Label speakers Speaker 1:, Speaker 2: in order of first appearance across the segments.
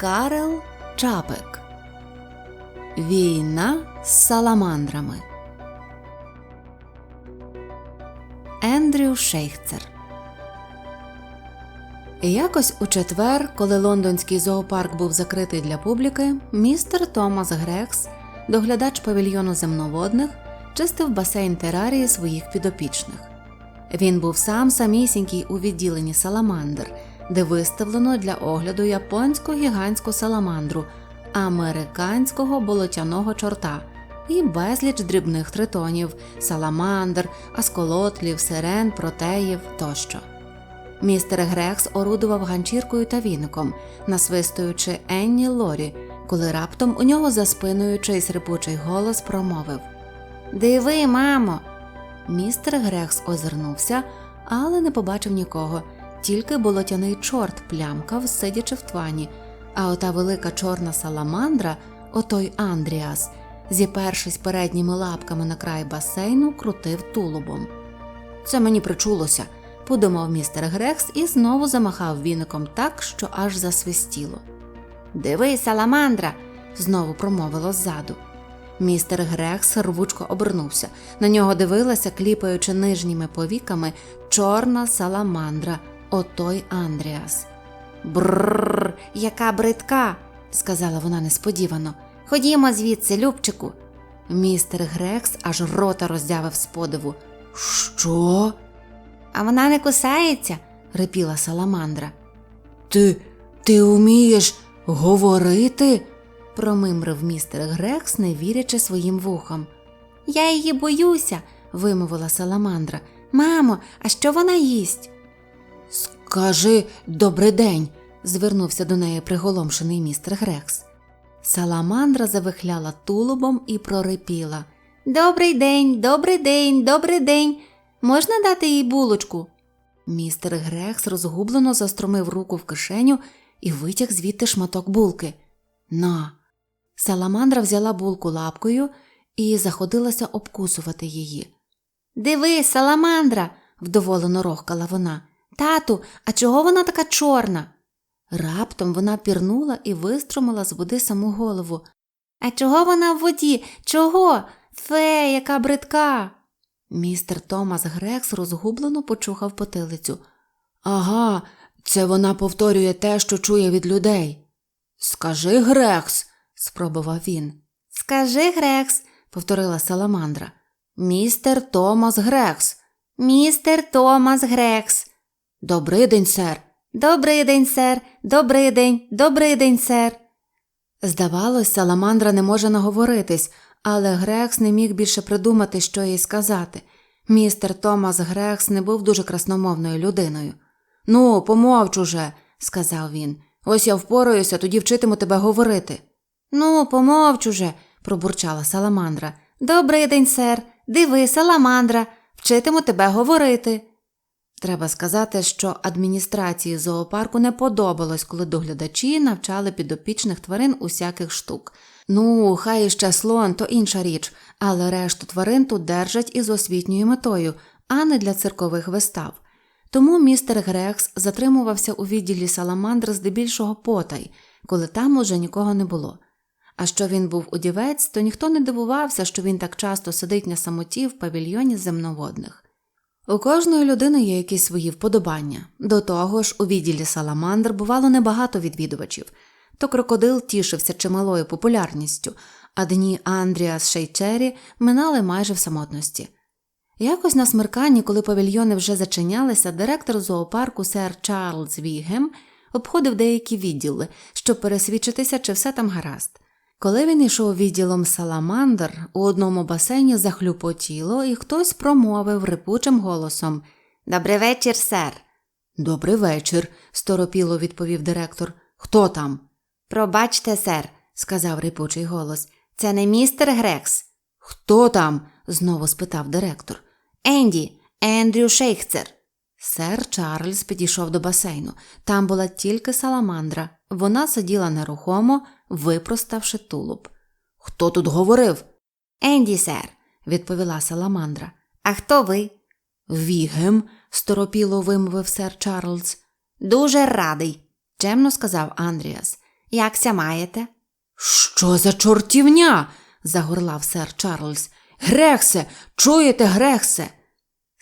Speaker 1: Карел Чапек Війна з саламандрами. Ендрю Шейхцер. Якось у четвер, коли лондонський зоопарк був закритий для публіки, містер Томас Грекс, доглядач павільйону земноводних, чистив басейн терарії своїх підопічних. Він був сам самісінький у відділенні саламандр, де виставлено для огляду японську гігантську саламандру, американського болотяного чорта і безліч дрібних тритонів, саламандр, асколотлів, сирен, протеїв тощо. Містер Грекс орудував ганчіркою та віником, насвистуючи Енні Лорі, коли раптом у нього за спиною чийсь рипучий голос промовив Диви, мамо. Містер Грекс озирнувся, але не побачив нікого, тільки болотяний чорт плямкав, сидячи в твані, а ота велика чорна саламандра, отой Андріас, зіпершись передніми лапками на край басейну, крутив тулубом. Це мені причулося, подумав містер Грекс і знову замахав віником так, що аж засвистіло. Диви, саламандра. знову промовило ззаду. Містер Грекс рвучко обернувся. На нього дивилася, кліпаючи нижніми повіками, чорна саламандра, отой Андріас. Бррр, яка бридка, сказала вона несподівано. Ходімо звідси, Любчику. Містер Грекс аж рота роздявив з подиву. Що? А вона не кусається, рипіла саламандра. Ти, ти вмієш говорити? промимрив містер Грекс, не вірячи своїм вухам. Я її боюся, вимовила саламандра. Мамо, а що вона їсть? Скажи добрий день, звернувся до неї приголомшений містер Грекс. Саламандра завихляла тулубом і прорипіла. Добрий день, добрий день, добрий день. Можна дати їй булочку? Містер Грекс розгублено застромив руку в кишеню і витяг звідти шматок булки. На. Саламандра взяла булку лапкою і заходилася обкусувати її. Диви, саламандра, вдоволено рохкала вона. Тату, а чого вона така чорна? Раптом вона пірнула і вистромила з води саму голову. А чого вона в воді? Чого? Фе, яка бридка. Містер Томас Грекс розгублено почухав потилицю. Ага, це вона повторює те, що чує від людей. Скажи Грекс, спробував він. Скажи Грекс, повторила саламандра. Містер Томас Грекс. Містер Томас Грекс. Добрий день, сер. Добрий день, сер. Добрий день, добрий день, сер. Здавалось, саламандра не може наговоритись, але Грекс не міг більше придумати, що їй сказати. Містер Томас Грекс не був дуже красномовною людиною. Ну, помовч уже, сказав він. Ось я впораюся, тоді вчитиму тебе говорити. Ну, помовч уже, пробурчала саламандра. Добрий день, сер. Диви, саламандра, вчитиму тебе говорити. Треба сказати, що адміністрації зоопарку не подобалось, коли доглядачі навчали підопічних тварин усяких штук. Ну, хай іще слон, то інша річ, але решту тварин тут держать із освітньою метою, а не для циркових вистав. Тому містер Грекс затримувався у відділі саламандр здебільшого потай, коли там уже нікого не було. А що він був удівець, то ніхто не дивувався, що він так часто сидить на самоті в павільйоні земноводних. У кожної людини є якісь свої вподобання. До того ж, у відділі саламандр бувало небагато відвідувачів, то крокодил тішився чималою популярністю, а дні Андріа з Шейчері минали майже в самотності. Якось на смерканні, коли павільйони вже зачинялися, директор зоопарку сер Чарльз Вігем обходив деякі відділи, щоб пересвідчитися, чи все там гаразд. Коли він йшов відділом саламандр, у одному басейні захлюпотіло, і хтось промовив рипучим голосом Добрий вечір, сер. Добрий вечір, сторопіло відповів директор. Хто там? Пробачте, сер, сказав рипучий голос. Це не містер Грекс. Хто там? знову спитав директор. Енді, Ендрю Шейхцер. Сер Чарльз підійшов до басейну. Там була тільки саламандра. Вона сиділа нерухомо, випроставши тулуб. Хто тут говорив? Енді, сер, відповіла саламандра. А хто ви? Вігем, сторопіло вимовив сер Чарльз. Дуже радий, чемно сказав Андріас. Якся маєте? Що за чортівня? загорлав сер Чарльз. Грехсе, чуєте, Грехсе?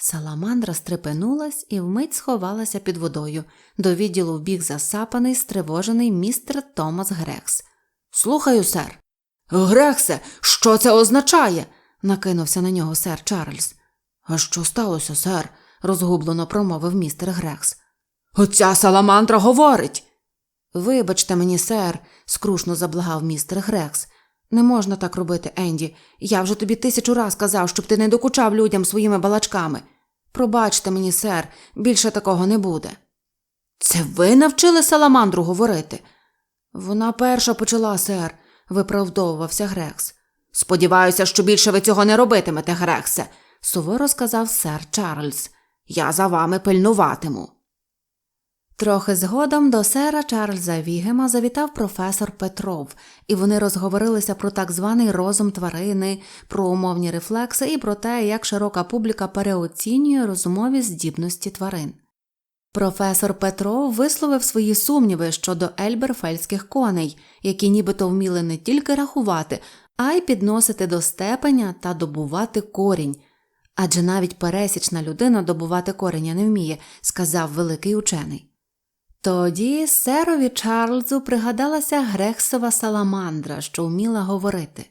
Speaker 1: Саламандра стрепенулась і вмить сховалася під водою. До відділу вбіг засапаний, стривожений містер Томас Грекс. Слухаю, сер. Грексе, що це означає? накинувся на нього сер Чарльз. А що сталося, сер? розгублено промовив містер Грекс. Оця саламандра говорить. Вибачте мені, сер, скрушно заблагав містер Грекс. Не можна так робити, Енді. Я вже тобі тисячу раз казав, щоб ти не докучав людям своїми балачками. Пробачте мені, сер, більше такого не буде. Це ви навчили саламандру говорити? Вона перша почала, сер, виправдовувався Грекс. Сподіваюся, що більше ви цього не робитимете, Грексе, суворо сказав сер Чарльз. Я за вами пильнуватиму. Трохи згодом до сера Чарльза Вігема завітав професор Петров, і вони розговорилися про так званий розум тварини, про умовні рефлекси і про те, як широка публіка переоцінює розумові здібності тварин. Професор Петров висловив свої сумніви щодо ельберфельських коней, які нібито вміли не тільки рахувати, а й підносити до степеня та добувати корінь. Адже навіть пересічна людина добувати кореня не вміє, сказав великий учений. Тоді серові Чарльзу пригадалася Грехсова саламандра, що вміла говорити.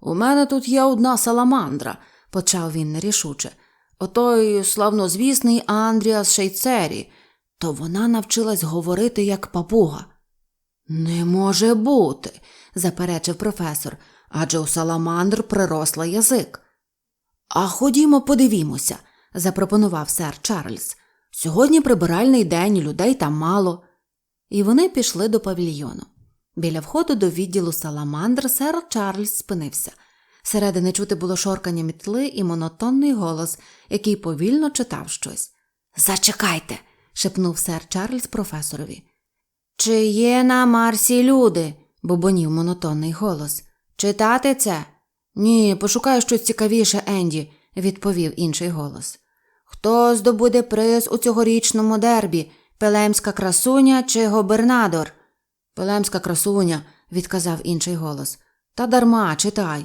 Speaker 1: У мене тут є одна саламандра, почав він нерішуче. Отой славнозвісний Андріас Шейцері, то вона навчилась говорити як папуга. Не може бути, заперечив професор, адже у саламандр приросла язик. А ходімо, подивімося, запропонував сер Чарльз. Сьогодні прибиральний день, людей там мало. І вони пішли до павільйону. Біля входу до відділу саламандр сер Чарльз спинився. Середини чути було шоркання мітли і монотонний голос, який повільно читав щось. Зачекайте, шепнув сер Чарльз професорові. Чи є на Марсі люди? бубонів монотонний голос. Читати це? Ні, пошукай щось цікавіше, Енді, відповів інший голос. Хто здобуде приз у цьогорічному дербі Пелемська красуня чи гобернадор? Пелемська красуня, відказав інший голос. Та дарма читай.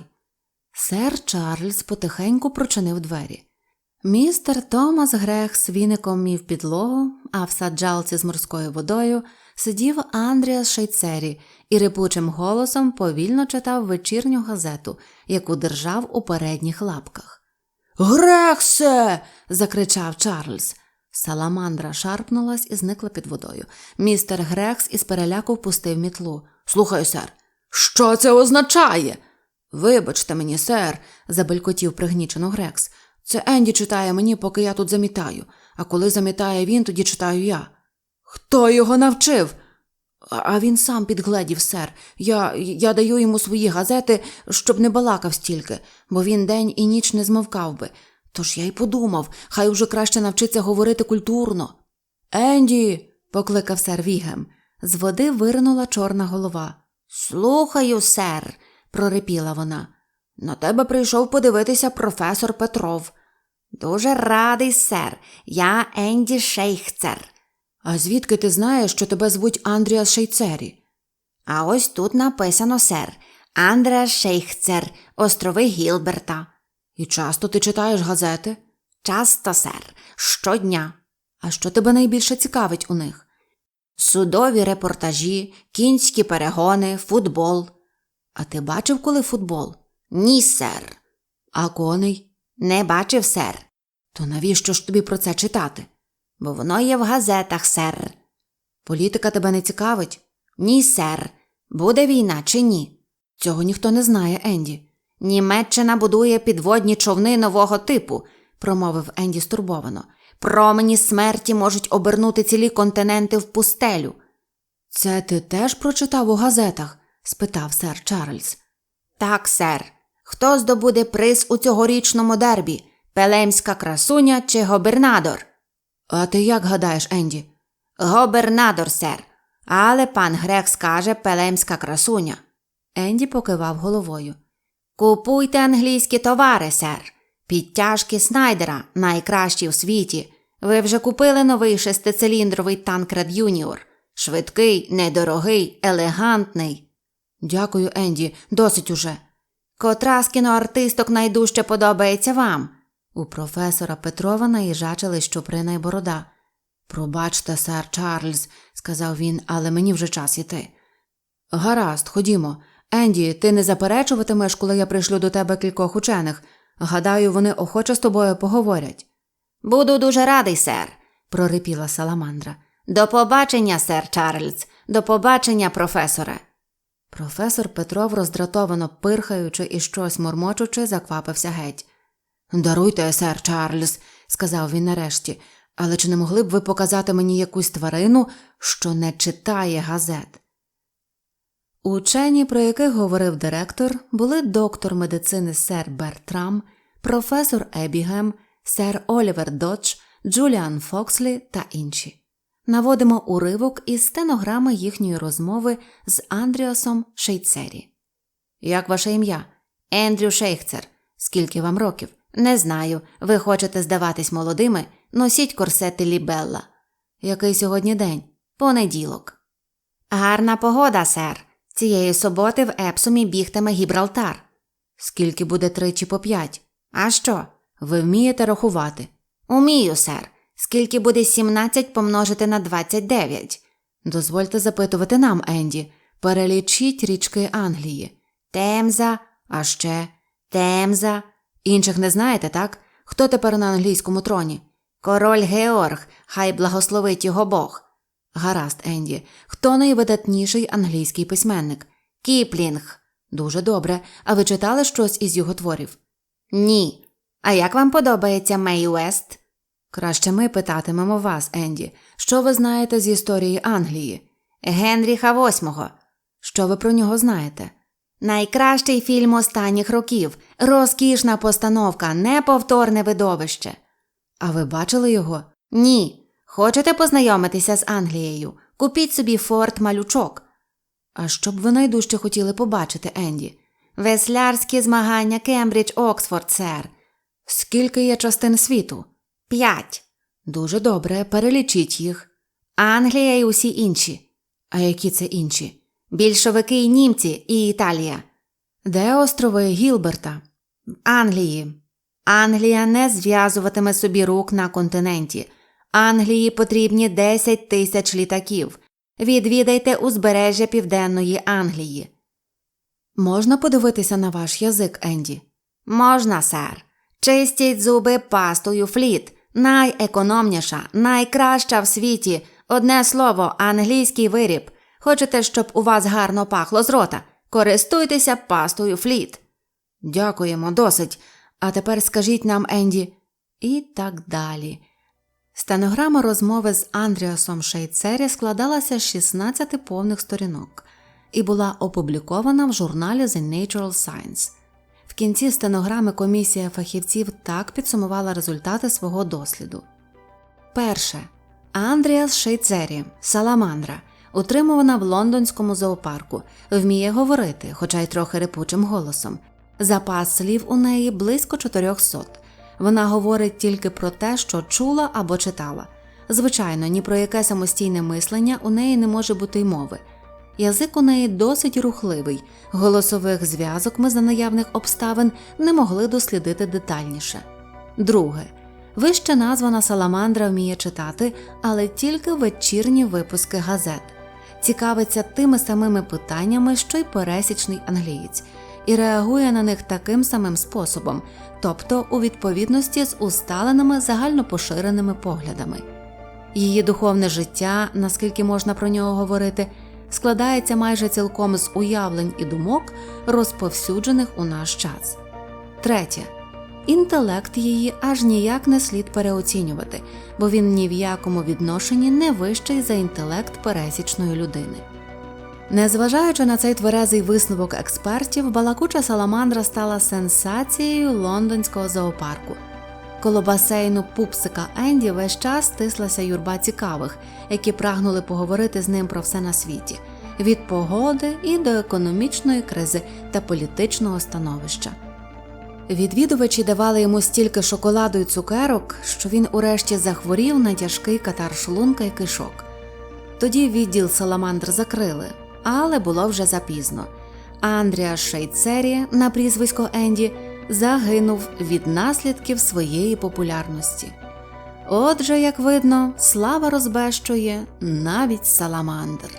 Speaker 1: Сер Чарльз потихеньку прочинив двері. Містер Томас Грех з віником мів підлогу, а в саджалці з морською водою сидів Андріас Шейцері і рипучим голосом повільно читав вечірню газету, яку держав у передніх лапках. Грехсе. закричав Чарльз. Саламандра шарпнулась і зникла під водою. Містер Грекс із переляку впустив мітлу. Слухаю, сер, що це означає? Вибачте мені, сер, забелькотів пригнічено Грекс. Це Енді читає мені, поки я тут замітаю, а коли замітає він, тоді читаю я. Хто його навчив? А він сам підгледів, сер. Я я даю йому свої газети, щоб не балакав стільки, бо він день і ніч не змовкав би. Тож я й подумав, хай уже краще навчиться говорити культурно. Енді, покликав сер Вігем. З води виринула чорна голова. Слухаю, сер, прорипіла вона. На тебе прийшов подивитися професор Петров. Дуже радий, сер. Я Енді Шейхцер. А звідки ти знаєш, що тебе звуть Андріас Шейцері? А ось тут написано, сер, Андреас Шейхцер, острови Гілберта. І часто ти читаєш газети? Часто, сер, щодня. А що тебе найбільше цікавить у них? Судові репортажі, кінські перегони, футбол. А ти бачив коли футбол? Ні, сер. А коней? Не бачив, сер. То навіщо ж тобі про це читати? Бо воно є в газетах, сер. Політика тебе не цікавить? Ні, сер. Буде війна чи ні? Цього ніхто не знає, Енді. Німеччина будує підводні човни нового типу, промовив Енді стурбовано. Промені смерті можуть обернути цілі континенти в пустелю. Це ти теж прочитав у газетах? спитав сер Чарльз. Так, сер. Хто здобуде приз у цьогорічному дербі? Пелемська красуня чи гобернадор? А ти як гадаєш, Енді? Гобернадор, сер. Але пан Грех скаже пелемська красуня. Енді покивав головою. Купуйте англійські товари, сер. Підтяжки Снайдера найкращі в світі. Ви вже купили новий шестициліндровий танкред Юніор. Швидкий, недорогий, елегантний. Дякую, Енді, досить уже. Котра з кіноартисток найдужче подобається вам? У професора Петрова наїжачили щуприна й борода. Пробачте, сер Чарльз, сказав він, але мені вже час іти. Гаразд, ходімо. Енді, ти не заперечуватимеш, коли я пришлю до тебе кількох учених. Гадаю, вони охоче з тобою поговорять. Буду дуже радий, сер, прорипіла саламандра. До побачення, сер Чарльз, до побачення, професоре. Професор Петров, роздратовано пирхаючи і щось мормочучи, заквапився геть. Даруйте, сер Чарльз, сказав він нарешті, але чи не могли б ви показати мені якусь тварину, що не читає газет? Учені, про яких говорив директор, були доктор медицини сер Бертрам, професор Ебігем, сер Олівер Додж, Джуліан Фокслі та інші. Наводимо уривок із стенограми їхньої розмови з Андріасом Шейцері. Як ваше ім'я? Ендрю Шейхцер. Скільки вам років? Не знаю. Ви хочете здаватись молодими? Носіть корсети Лібелла. Який сьогодні день? Понеділок. Гарна погода, сер. Цієї суботи в Епсумі бігтиме Гібралтар. Скільки буде тричі по п'ять? А що? Ви вмієте рахувати? Умію, сер. Скільки буде 17 помножити на 29? Дозвольте запитувати нам, Енді. Перелічіть річки Англії. Темза, а ще Темза. Інших не знаєте, так? Хто тепер на англійському троні? Король Георг, хай благословить його Бог. Гаразд, Енді. Хто найвидатніший англійський письменник? Кіплінг. Дуже добре. А ви читали щось із його творів? Ні. А як вам подобається Мей Уест? Краще ми питатимемо вас, Енді. Що ви знаєте з історії Англії? Генріха VIII. Що ви про нього знаєте? Найкращий фільм останніх років, розкішна постановка, неповторне видовище. А ви бачили його? Ні. Хочете познайомитися з Англією? Купіть собі форт малючок. А що б ви найдужче хотіли побачити, Енді? Веслярські змагання Кембридж Оксфорд, сер. Скільки є частин світу? П'ять. Дуже добре, перелічіть їх. Англія і усі інші. А які це інші? Більшовики і німці і Італія. Де острови Гілберта? Англії. Англія не зв'язуватиме собі рук на континенті. Англії потрібні 10 тисяч літаків. Відвідайте узбережжя Південної Англії. Можна подивитися на ваш язик, Енді? Можна, сер. Чистіть зуби пастою фліт. Найекономніша, найкраща в світі. Одне слово, англійський виріб. Хочете, щоб у вас гарно пахло з рота? Користуйтеся пастою фліт. Дякуємо, досить. А тепер скажіть нам, Енді, і так далі. Стенограма розмови з Андріасом Шейцері складалася з 16 повних сторінок і була опублікована в журналі The Natural Science. В кінці стенограми комісія фахівців так підсумувала результати свого досліду. Перше. Андріас Шейцері, Саламандра, утримувана в лондонському зоопарку, вміє говорити, хоча й трохи репучим голосом. Запас слів у неї близько 400. Вона говорить тільки про те, що чула або читала. Звичайно, ні про яке самостійне мислення у неї не може бути й мови. Язик у неї досить рухливий, голосових зв'язок ми за наявних обставин не могли дослідити детальніше. Друге. Вище названа Саламандра вміє читати, але тільки вечірні випуски газет. Цікавиться тими самими питаннями, що й пересічний англієць, і реагує на них таким самим способом, тобто у відповідності з усталеними загальнопоширеними поглядами. Її духовне життя, наскільки можна про нього говорити, складається майже цілком з уявлень і думок, розповсюджених у наш час. Третє. Інтелект її аж ніяк не слід переоцінювати, бо він ні в якому відношенні не вищий за інтелект пересічної людини. Незважаючи на цей тверезий висновок експертів, балакуча саламандра стала сенсацією лондонського зоопарку. Коло басейну пупсика Енді весь час стислася юрба цікавих, які прагнули поговорити з ним про все на світі від погоди і до економічної кризи та політичного становища. Відвідувачі давали йому стільки шоколаду й цукерок, що він урешті захворів на тяжкий катар шлунка й кишок. Тоді відділ Саламандр закрили, але було вже запізно. Андріас Шейцері на прізвисько Енді загинув від наслідків своєї популярності. Отже, як видно, слава розбещує навіть саламандр.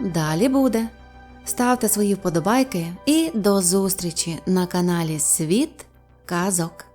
Speaker 1: Далі буде. Ставте свої вподобайки і до зустрічі на каналі Світ Казок.